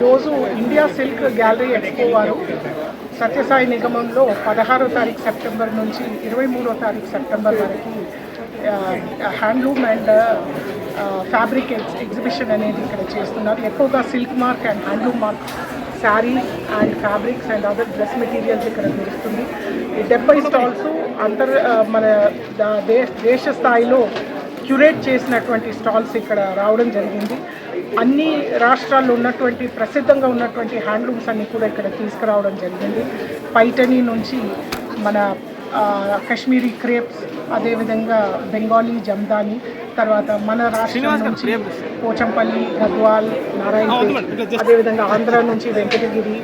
రోజు India silk gallery expo వారు సత్యసాయి నిగమంలో పదహారో తారీఖు సెప్టెంబర్ నుంచి ఇరవై మూడో తారీఖు సెప్టెంబర్ వరకు హ్యాండ్లూమ్ అండ్ ఫ్యాబ్రిక్ ఎగ్జిబిషన్ అనేది ఇక్కడ చేస్తున్నారు. ఎక్కువగా silk mark and handloom mark sari and fabrics and other dress materials ఇక్కడ దొరుకుతుంది. ఈ డెబ్బై స్టాల్స్ అంతర్ మన దా- దేశ స్థాయిలో క్యూరేట్ చేసినటువంటి స్టాల్స్ ఇక్కడ రావడం జరిగింది. అన్ని రాష్ట్రాల్లో ఉన్నటువంటి ప్రసిద్ధంగా ఉన్నటువంటి హ్యాండ్లూమ్స్ అన్ని కూడా ఇక్కడ తీసుకురావడం జరిగింది. పైటనీ నుంచి మన కాశ్మీరీ క్రేప్స్ అదేవిధంగా బెంగాలీ జమ్దాని తర్వాత మన రాష్ట్రం నుంచి పోచంపల్లి గద్వాల్ నారాయణపేట్ అదేవిధంగా ఆంధ్ర నుంచి వెంకటగిరి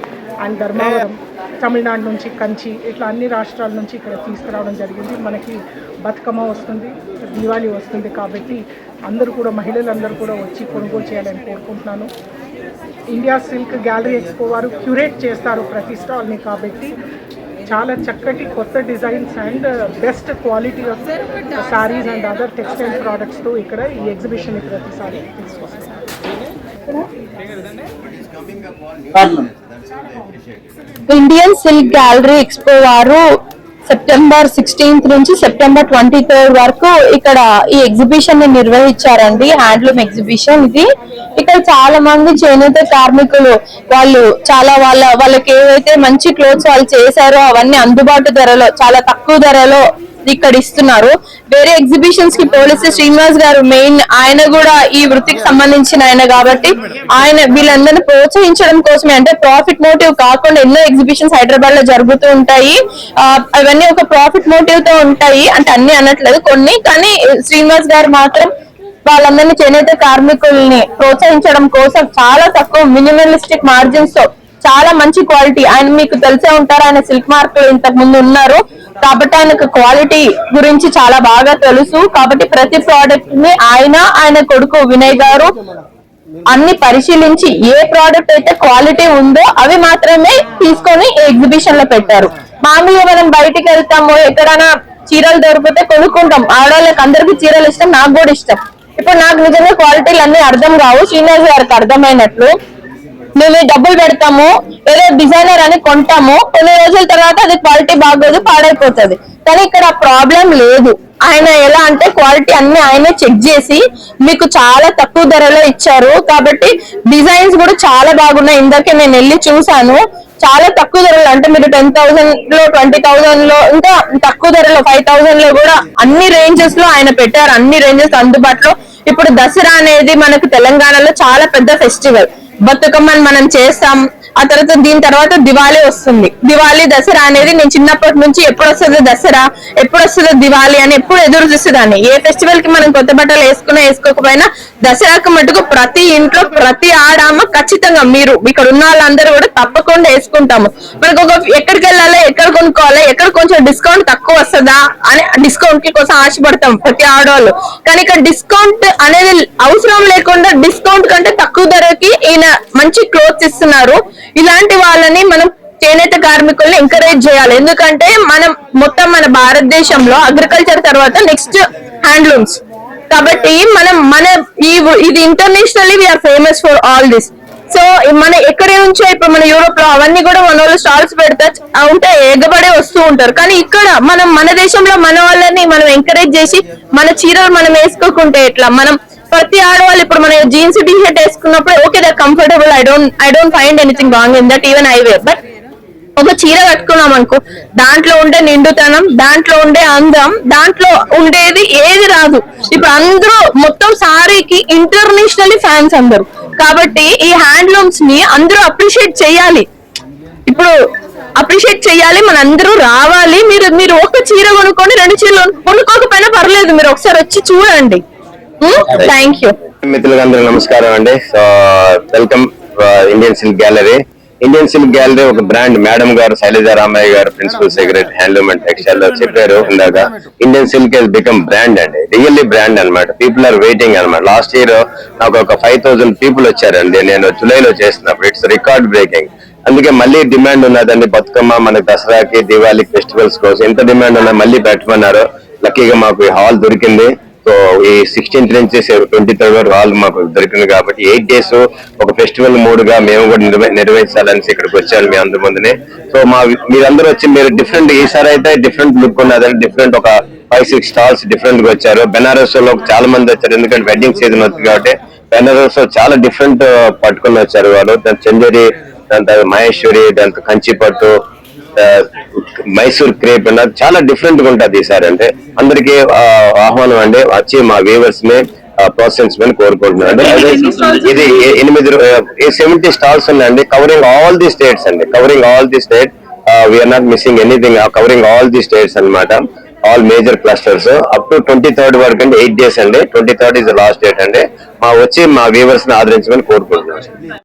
అండ్ ధర్మవరం తమిళనాడు నుంచి కంచి ఇట్లా అన్ని రాష్ట్రాల నుంచి ఇక్కడ తీసుకురావడం జరిగింది. మనకి బతుకమ్మ వస్తుంది దివాళీ వస్తుంది కాబట్టి అందరూ కూడా మహిళలందరూ కూడా వచ్చి కొనుగోలు చేయాలని కోరుకుంటున్నాను. ఇండియా సిల్క్ గ్యాలరీ ఎక్స్పో వారు క్యూరేట్ చేస్తారు ప్రతి స్టాల్ని కాబట్టి చాలా చక్కటి కొత్త designs and best quality of saris and other textile ప్రోడక్ట్స్తో ఇక్కడ ఈ ఎగ్జిబిషన్ ప్రతిసారి తీసుకొస్తారు. ఇండియన్ సిల్క్ గ్యాలరీ ఎక్స్పో వారు సెప్టెంబర్ సిక్స్టీన్త్ నుంచి సెప్టెంబర్ ట్వంటీ థర్డ్ వరకు ఇక్కడ ఈ ఎగ్జిబిషన్ని నిర్వహించారండి హ్యాండ్లూమ్ ఎగ్జిబిషన్ ఇది. ఇక్కడ చాలా మంది చేనేత కార్మికులు వాళ్ళు చాలా వాళ్ళ వాళ్ళకి ఏవైతే మంచి క్లోత్స్ వాళ్ళు చేశారో అవన్నీ అందుబాటు ధరలో చాలా తక్కువ ధరలో ఇక్కడ ఇస్తున్నారు. వేరే ఎగ్జిబిషన్స్కి పోలీసు శ్రీనివాస్ గారు మెయిన్ ఆయన కూడా ఈ వృత్తికి సంబంధించిన ఆయన కాబట్టి ఆయన వీళ్ళందరినీ ప్రోత్సహించడం కోసమే. అంటే ప్రాఫిట్ మోటివ్ కాకుండా ఎన్నో ఎగ్జిబిషన్స్ హైదరాబాద్లో జరుగుతూ ఉంటాయి. ఆ, అవన్నీ ఒక ప్రాఫిట్ మోటివ్తో ఉంటాయి. అంటే అన్ని అనట్లేదు కొన్ని. కానీ శ్రీనివాస్ గారు మాత్రం వాళ్ళందరినీ చేనేత కార్మికుల్ని ప్రోత్సహించడం కోసం చాలా తక్కువ మినిమలిస్టిక్ మార్జిన్స్తో చాలా మంచి క్వాలిటీ. ఆయన మీకు తెలిసే ఉంటారు ఆయన సిల్క్ మార్క్ ఇంతకు ముందు ఉన్నారు. కాబట్టి ఆయనకు క్వాలిటీ గురించి చాలా బాగా తెలుసు. కాబట్టి ప్రతి ప్రోడక్ట్ని ఆయన ఆయన కొడుకు వినయ్ గారు అన్ని పరిశీలించి ఏ ప్రోడక్ట్ అయితే క్వాలిటీ ఉందో అవి మాత్రమే తీసుకొని ఎగ్జిబిషన్లో పెట్టారు. మామూలుగా మనం బయటికి వెళ్తాము ఎక్కడైనా చీరలు దొరికితే కొనుక్కుంటాం. ఆడవాళ్ళకి అందరికి చీరలు ఇష్టం నాకు కూడా ఇష్టం. ఇప్పుడు నాకు నిజంగా క్వాలిటీలు అన్ని అర్థం కావు. శ్రీనివాస్ గారికి అర్థమైనట్లు మేము డబ్బులు పెడతాము ఏదో డిజైనర్ అని కొంటాము కొన్ని రోజుల తర్వాత అది క్వాలిటీ బాగోదు పాడైపోతుంది. కానీ ఇక్కడ ప్రాబ్లం లేదు. ఆయన ఎలా అంటే క్వాలిటీ అన్ని ఆయనే చెక్ చేసి మీకు చాలా తక్కువ ధరలో ఇచ్చారు. కాబట్టి డిజైన్స్ కూడా చాలా బాగున్నాయి. ఇందాకే నేను వెళ్ళి చూసాను చాలా తక్కువ ధరలో అంటే మీరు టెన్ థౌసండ్లో ట్వంటీ థౌసండ్లో ఇంకా తక్కువ ధరలో ఫైవ్ థౌసండ్లో కూడా అన్ని రేంజెస్లో ఆయన పెట్టారు. అన్ని రేంజెస్ అందుబాటులో. ఇప్పుడు దసరా అనేది మనకు తెలంగాణలో చాలా పెద్ద ఫెస్టివల్ బతుకమ్మని మనం చేస్తాం. ఆ తర్వాత దీని తర్వాత దివాళీ వస్తుంది. దివాళీ దసరా అనేది నేను చిన్నప్పటి నుంచి ఎప్పుడు వస్తుందో దసరా ఎప్పుడు వస్తుందో దివాళీ అని ఎప్పుడు ఎదురు చూసేదాన్ని. ఏ ఫెస్టివల్కి మనం కొత్త బట్టలు వేసుకున్నా వేసుకోకపోయినా దసరాకు మటుకు ప్రతి ఇంట్లో ప్రతి ఆడామ ఖచ్చితంగా మీరు ఇక్కడ ఉన్న వాళ్ళందరూ కూడా తప్పకుండా వేసుకుంటాము. మనకు ఒక ఎక్కడికి వెళ్ళాలి ఎక్కడ కొనుక్కోవాలి ఎక్కడ కొంచెం డిస్కౌంట్ తక్కువ వస్తుందా అని డిస్కౌంట్కి కోసం ఆశపడతాం ప్రతి ఆడవాళ్ళు. కానీ ఇక్కడ డిస్కౌంట్ అనేది అవసరం లేకుండా డిస్కౌంట్ కంటే తక్కువ ధరకి మంచి క్లోత్స్ ఇస్తున్నారు. ఇలాంటి వాళ్ళని మనం చేనేత కార్మికుల్ని ఎంకరేజ్ చేయాలి. ఎందుకంటే మనం మొత్తం మన భారతదేశంలో అగ్రికల్చర్ తర్వాత నెక్స్ట్ హ్యాండ్లూమ్స్ కాబట్టి మనం మన ఈ ఇది internationally we are famous for all this so మన ఎక్కడి నుంచో ఇప్పుడు మన యూరోప్లో అవన్నీ కూడా మన వాళ్ళు స్టాల్స్ పెడతా ఉంటే ఎగబడే వస్తూ ఉంటారు. కానీ ఇక్కడ మనం మన దేశంలో మన వాళ్ళని మనం ఎంకరేజ్ చేసి మన చీరలు మనం వేసుకోకుంటే ఎట్లా? మనం ప్రతి ఆడవాళ్ళు ఇప్పుడు మన జీన్స్ టీ షర్ట్ వేసుకున్నప్పుడు okay they're comfortable I don't I don't find anything wrong in that even I wear but ఒక చీర కట్టుకున్నాం అనుకో దాంట్లో ఉండే నిండుతనం దాంట్లో ఉండే అందం దాంట్లో ఉండేది ఏది రాదు. ఇప్పుడు అందరూ మొత్తం సారీకి ఇంటర్నేషనల్ ఫ్యాన్స్ అందరు. కాబట్టి ఈ హ్యాండ్లూమ్స్ని అందరూ అప్రిషియేట్ చేయాలి. ఇప్పుడు అప్రిషియేట్ చేయాలి మన అందరూ రావాలి. మీరు మీరు ఒక చీర కొనుక్కొని రెండు చీరలు కొనుక్కోకపోయినా పర్లేదు మీరు ఒకసారి వచ్చి చూడండి. థ్యాంక్ యూ మిత్రులకు అందరూ నమస్కారం అండి. So welcome Indian silk gallery Indian silk gallery ఒక brand madam garu Shailaja Ramaiah garu principal secretary handloom and టెక్స్టైల్లో చెప్పారు ఇందాక. Indian silk has become brand అండి. రియల్లీ బ్రాండ్ అన్నమాట. పీపుల్ ఆర్ వెయిటింగ్ అన్నమాట. లాస్ట్ ఇయర్ నాకు ఒక ఫైవ్ థౌసండ్ పీపుల్ వచ్చారండి. నేను జూలైలో చేసినప్పుడు ఇట్స్ రికార్డ్ బ్రేకింగ్ అందుకే మళ్ళీ డిమాండ్ ఉన్నదండి. బతుకమ్మ మనకి దసరాకి దివాళీ ఫెస్టివల్స్ కోసం. ఎంత డిమాండ్ ఉన్నా మళ్ళీ పెట్టమన్నారు. లక్కీగా మాకు హాల్ దొరికింది. సో ఈ సిక్స్టీన్త్ నుంచి ట్వంటీ థర్డ్ వరకు హాల్ మాకు దొరికింది కాబట్టి ఎయిట్ డేస్ ఒక ఫెస్టివల్ మూడుగా మేము కూడా నిర్వ నిర్వహించాలని ఇక్కడికి వచ్చాను మీ అందరి ముందునే. సో మా మీరందరూ వచ్చి మీరు డిఫరెంట్ ఈసారి అయితే డిఫరెంట్ లుక్ ఉన్నదని డిఫరెంట్ ఒక ఫైవ్ సిక్స్ స్టాల్స్ డిఫరెంట్గా వచ్చారు. బెనారస్లో చాలా మంది వచ్చారు. ఎందుకంటే వెడ్డింగ్ సీజన్ వచ్చింది కాబట్టి బెనారస్లో చాలా డిఫరెంట్ పట్టుకుని వచ్చారు వాళ్ళు. దాని చందేరి దాని తర్వాత మహేశ్వరి దాని కంచిపట్టు మైసూర్ క్రేప్ అన్నది చాలా డిఫరెంట్గా ఉంటది ఈసారి అంటే అందరికి ఆహ్వానం అండి. వచ్చి మా వ్యూవర్స్ని ప్రోత్సహించమని కోరుకుంటున్నాను. ఇది ఎనిమిది సెవెంటీ స్టాల్స్ ఉన్నాయండి. కవరింగ్ ఆల్ ది స్టేట్స్ అండి. Covering all the state we are not missing anything covering all the states అన్నమాట. All major clusters up to twenty third వరకు అండి. ఎయిట్ డేస్ అండి. Twenty third is last date అండి. మా వచ్చి మా వ్యూవర్స్ని ఆదరించమని కోరుకుంటున్నాను.